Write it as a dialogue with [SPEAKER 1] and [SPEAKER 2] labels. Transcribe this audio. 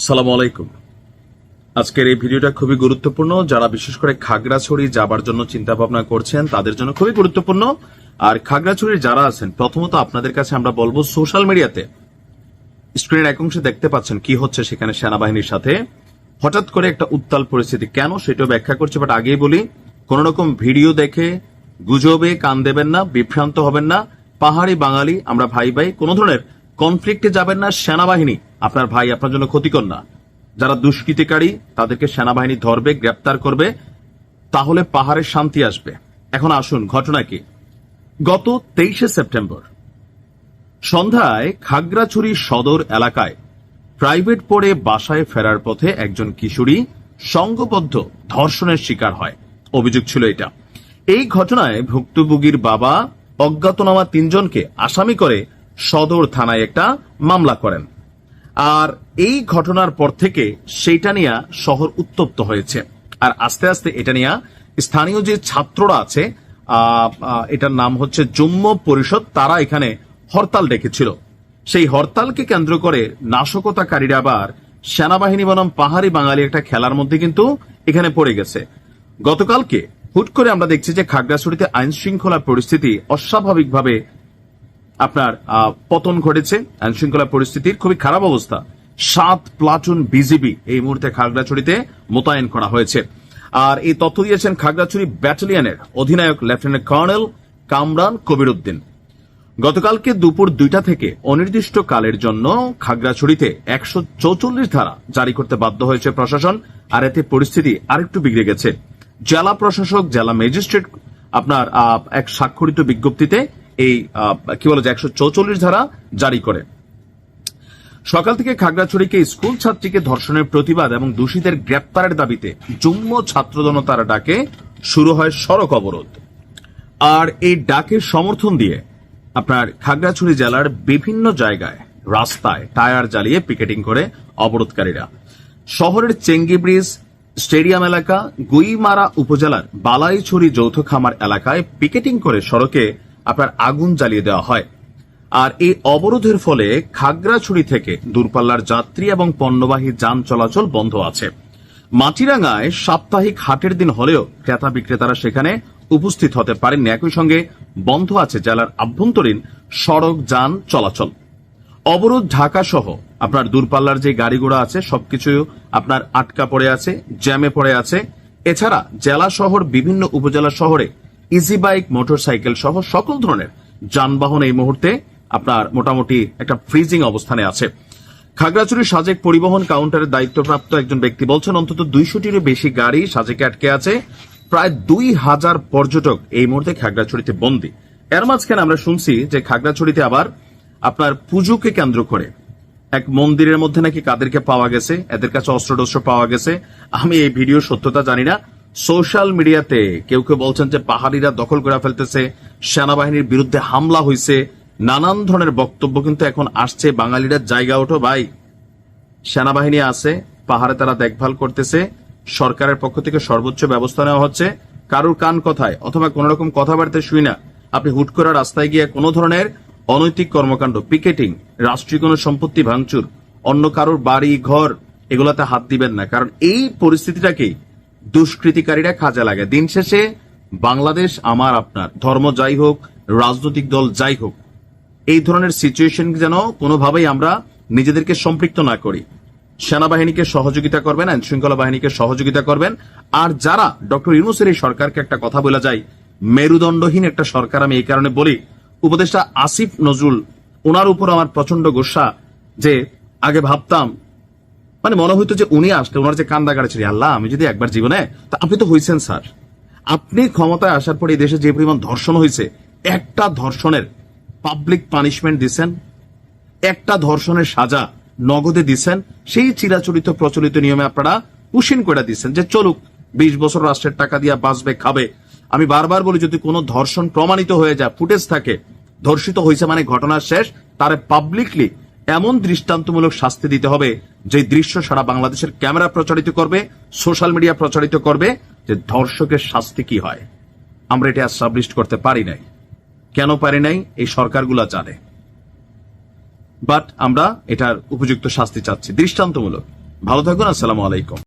[SPEAKER 1] আসসালামু আলাইকুম। আজকের এই ভিডিওটা খুবই গুরুত্বপূর্ণ। যারা বিশেষ করে খাগড়াছড়ি যাবার জন্য চিন্তা ভাবনা করছেন, তাদের জন্য খুবই গুরুত্বপূর্ণ। আর খাগড়াছড়ির যারা আছেন, প্রথমত আপনাদের কাছে আমরা বলব সোশ্যাল মিডিয়াতে স্ক্রিনের এক অংশে দেখতে পাচ্ছেন কি হচ্ছে সেখানে সেনাবাহিনীর সাথে। হঠাৎ করে একটা উত্তাল পরিস্থিতি। কেন সেটাও ব্যাখ্যা করছে, বাট আগেই বলি, কোন রকম ভিডিও দেখে গুজবে কান দেবেন না, বিভ্রান্ত হবেন না। পাহাড়ি বাঙালি, আমরা ভাই ভাই কোন ধরনের কনফ্লিক্টে যাবেন না সেনাবাহিনী। আপনার ভাই আপনার জন্য ক্ষতিকর না। যারা দুষ্কৃতিকারী, তাদেরকে সেনাবাহিনী ধরবে, গ্রেপ্তার করবে, তাহলে পাহাড়ের শান্তি আসবে। এখন আসুন, ঘটনা কি? গত তেইশে সেপ্টেম্বর সন্ধ্যায় খাগড়াছড়ি সদর এলাকায় প্রাইভেট পড়ে বাসায় ফেরার পথে একজন কিশোরী সংঘবদ্ধ ধর্ষণের শিকার হয়। অভিযোগ ছিল এটা। এই ঘটনায় ভুক্তভোগীর বাবা অজ্ঞাতনামা তিনজনকে আসামি করে সদর থানায় একটা মামলা করেন। আর এই ঘটনার পর থেকে সেইটা নিয়ে শহর উত্তপ্ত হয়েছে। আর আস্তে আস্তে এটা নিয়ে স্থানীয় যে ছাত্ররা আছে এটার নাম হচ্ছে জম্ম পরিষদ, তারা এখানে হরতাল ডেকেছিল। সেই হরতালকে কেন্দ্র করে নাশকতাকারীরা আবার সেনাবাহিনী বনাম পাহাড়ি বাঙালি একটা খেলার মধ্যে কিন্তু এখানে পড়ে গেছে। গতকালকে হুট করে আমরা দেখছি যে খাগড়াছড়িতে আইন শৃঙ্খলা পরিস্থিতি অস্বাভাবিকভাবে আপনার পতন ঘটেছে আইন শৃঙ্খলা পরিস্থিতির খুবই খারাপ অবস্থা। সাত প্লাটুন বিজিবি এই মুহূর্তে খাগড়াছড়িতে মোতায়েন করা হয়েছে। আর এই তথ্য দিয়েছেন খাগড়াছড়ি ব্যাটালিয়নের অধিনায়ক লেফটেন্যান্ট কর্নেল কামরান কবির উদ্দিন গতকালকে দুপুর দুইটা থেকে অনির্দিষ্ট কালের জন্য খাগড়াছড়িতে একশো চৌচল্লিশ ধারা জারি করতে বাধ্য হয়েছে প্রশাসন, আর এতে পরিস্থিতি আরেকটু বিগড়ে গেছে। জেলা প্রশাসক, জেলা ম্যাজিস্ট্রেট, আপনার এক স্বাক্ষরিত বিজ্ঞপ্তিতে এই কি বলে যে একশো ধারা জারি করে। সকাল থেকে খাগড়াছড়িকে স্কুল ছাত্রীকে ধর্ষণের প্রতিবাদ এবং দোষীদের গ্রেপ্তারের দাবিতে যুগ্ম ছাত্র জনতার ডাকে শুরু হয় সড়ক অবরোধ। আর এই ডাকের সমর্থন দিয়ে আপনার খাগড়াছড়ি জেলার বিভিন্ন জায়গায় রাস্তায় টায়ার জ্বালিয়ে পিকেটিং করে অবরোধকারীরা। শহরের চেঙ্গি ব্রিজ, স্টেডিয়াম এলাকা, গুইমারা উপজেলার বালাইছড়ি যৌথ খামার এলাকায় পিকেটিং করে সড়কে আপনার আগুন জ্বালিয়ে দেওয়া হয়। আর এই অবরোধের ফলে খাগড়াছড়ি থেকে দূরপাল্লার যাত্রী এবং পণ্যবাহী যান চলাচল বন্ধ আছে। মাটিরাঙ্গায় সাপ্তাহিক হাটের দিন হলেও ক্রেতা বিক্রেতারা সেখানে উপস্থিত হতে পারেননি। একই সঙ্গে বন্ধ আছে জেলার আভ্যন্তরীণ সড়ক যান চলাচল। অবরোধ ঢাকা সহ আপনার দূরপাল্লার যে গাড়িগুড়া আছে সবকিছু আপনার আটকা পড়ে আছে, জ্যামে পড়ে আছে। এছাড়া জেলা শহর, বিভিন্ন উপজেলা শহরে ইজি বাইক মোটরসাইকেল সহ সকল ধরনের যানবাহন এই মুহূর্তে আপনার মোটামুটি একটা ফ্রিজিং অবস্থানে আছে। খাগড়াছড়ির সাজেক পরিবহন কাউন্টারের দায়িত্বপ্রাপ্ত একজন ব্যক্তি বলছেন, অন্তত দুইশোটিরও বেশি গাড়ি সাজেকে আটকে আছে। প্রায় দুই হাজার পর্যটক এই মুহূর্তে খাগড়াছড়িতে বন্দী। এর মাঝখানে আমরা শুনছি যে খাগড়াছড়িতে আবার আপনার পুজোকে কেন্দ্র করে এক মন্দিরের মধ্যে নাকি কাদেরকে পাওয়া গেছে, এদের কাছে অস্ত্র টস্ত্র পাওয়া গেছে। আমি এই ভিডিও সত্যতা জানি না। সোশ্যাল মিডিয়াতে কেউ কেউ বলছেন যে পাহাড়িরা দখল করে ফেলতেছে, সেনাবাহিনীর বিরুদ্ধে হামলা হয়েছে নানান ধরনের বক্তব্য কিন্তু এখন আসছে, বাঙালিরা জায়গা ওঠো ভাই। সেনাবাহিনী আছে, পাহাড়ে তারা দেখভাল করতেছে, সরকারের পক্ষ থেকে সর্বোচ্চ ব্যবস্থা নেওয়া হচ্ছে। কারুর কান কথায় অথবা কোন রকম কথাবার্তা শুই না। আপনি হুট করে রাস্তায় গিয়ে কোনো ধরনের অনৈতিক কর্মকাণ্ড, পিকেটিং, রাষ্ট্রীয় কোনো সম্পত্তি ভাঙচুর, অন্য কারোর বাড়ি, ঘর, এগুলাতে হাত দিবেন না। কারণ এই পরিস্থিতিটাকেই দুষ্কৃতিকারীরা কাজে লাগে। দিন শেষে বাংলাদেশ আমার আপনার। ধর্ম যাই হোক, রাজনৈতিক দল যাই হোক, এই ধরনের সিচুয়েশন যেন কোনোভাবেই আমরা নিজেদেরকে সম্পৃক্ত না করি। সেনাবাহিনীকে সহযোগিতা করবেন, আইন শৃঙ্খলা বাহিনীকে সহযোগিতা করবেন। আর যারা ডক্টর ইউনুসের এই সরকারকে একটা কথা বলা যায়, মেরুদণ্ডহীন একটা সরকার আমি এই কারণে বলি, উপদেষ্টা আসিফ নজরুল ওনার উপর আমার প্রচণ্ড গোসা যে আগে ভাবতাম মানে মনে হইতো যে উনি আসলে ওনার যে কান্দা ছিল, আল্লাহ, আমি যদি একবার জীবনে, তা আপনি তো হইছেন, স্যার। আপনি ক্ষমতায় আসার পরে এই দেশে যে পরিমাণ ধর্ষণ হয়েছে একটা ধর্ষণের পাবলিক পানিশমেন্ট দিছেন, একটা ধর্ষণের সাজা নগদে দিচ্ছেন সেই চিরাচরিত, প্রচলিত নিয়মে আপনারা পুষিন করে দিচ্ছেন যে চলুক, বিশ বছর রাষ্ট্রের টাকা দিয়া বাঁচবে, খাবে। আমি বারবার বলি, যদি কোনো ধর্ষণ প্রমাণিত হয়ে যায়, ফুটেজ থাকে, ধর্ষিত হয়েছে মানে ঘটনা শেষ, তারে পাবলিকলি এমন দৃষ্টান্তমূলক শাস্তি দিতে হবে যে দৃশ্য সারা বাংলাদেশের ক্যামেরা প্রচারিত করবে, সোশ্যাল মিডিয়া প্রচারিত করবে যে ধর্ষকের শাস্তি কি হয়। আমরা এটা সাবলিস্ট করতে পারি নাই। কেন পারি নাই? এই সরকারগুলা জানে। বাট আমরা এটার উপযুক্ত শাস্তি চাচ্ছি। দৃষ্টান্তমূলক। ভালো থাকুন, আসসালামু আলাইকুম।